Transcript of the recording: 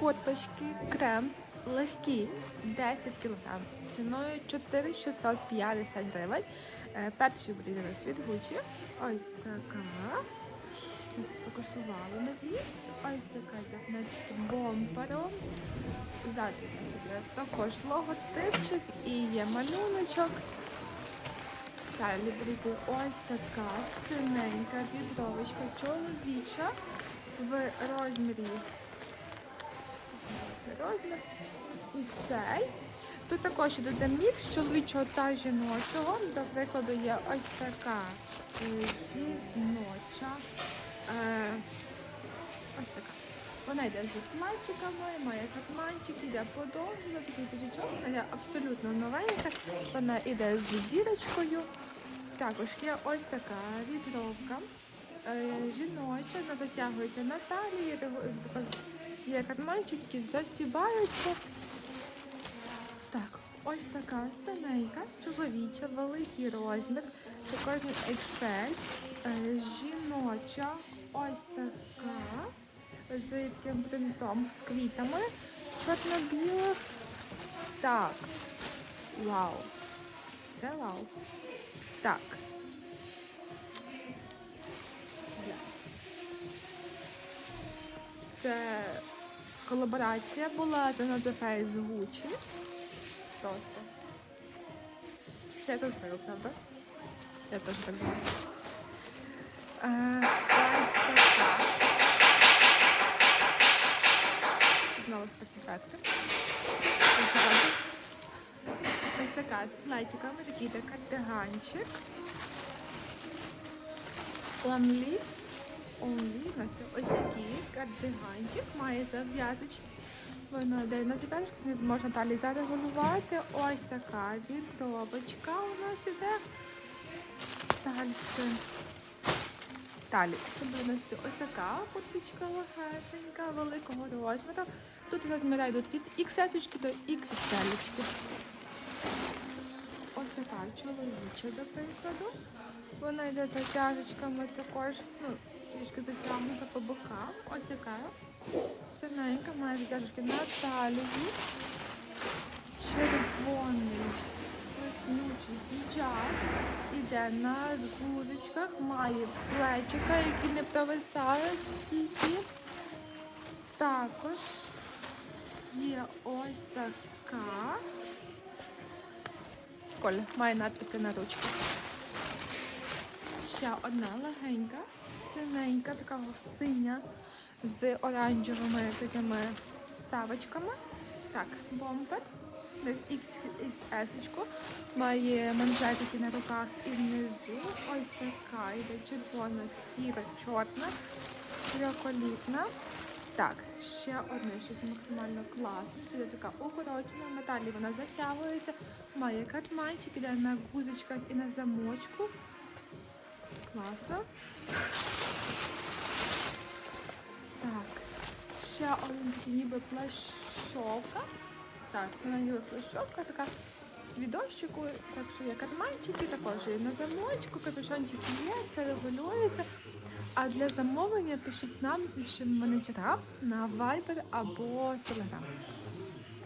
Курточки, крем, легкі, 10 кг, ціною 4650 гривень. Е, Перший врізалась від Гучі. Ось така. Фокусували нові. Ось така з бомпером. Ззаду також логотипчик і є малюночок. Далі буде ось така синенька вітровочка чоловіча в розмірі розмір XL. Тут також йде мікс чоловічого та жіночого. До прикладу, є ось така жіноча. Е, ось така. Вона йде з катманчиками, має катманчик, йде подовжена, такий пічечок, йде абсолютно новенька. Вона йде з зірочкою. Також є ось така вітровка. Е, жіноча, вона дотягується на талії, є катманчик, які засібаються. Так, ось така синенька, чоловіча, великий розмір, також XL, е, жіноча, ось така, з таким принтом, з квітами, чорно-білих. Так, вау, це вау. Так. Це колаборація була з Another з Gucci. Просто. Це я теж так, правда? Я теж так така. Знову спецефекти. Ось така з платіками, такий кардиганчик. Only. Ось такий кардиганчик має зав'язочки. Воно йде на зав'язочку, можна далі зарегулювати. Ось така вітровочка у нас іде. Далі. Далі. У нас ось така курточка легесенька, великого розміру. Тут розміри йдуть від XS до XL. Ось така чоловіча, до прикладу. Вона йде за тяжечками також, ну, трішки затягнута по бокам. Ось така синенька, має тяжечки на талії. Червоний веснючий піджак. Іде на гузочках, має плечика, які не провисають тільки. Також є ось така. Коля, має надписи на ручці. Ще одна легенька, синенька, така синя з оранжевими такими ставочками. Так, бомбер. XS, має манжетики на руках і внизу. Ось така йде червона, сіра, чорна, трьохолітна. Так, ще одне, щось максимально класне. Це така укорочена, металі вона затягується, має катманчик, іде на гузочках і на замочку. Класно. Ще один ніби плащовка. Так, вона ніби плащовка така від дощику, так що є карманчики, також є на замочку, капюшончик є, все регулюється. А для замовлення пишіть нам, пишемо менеджера на Viber або Telegram.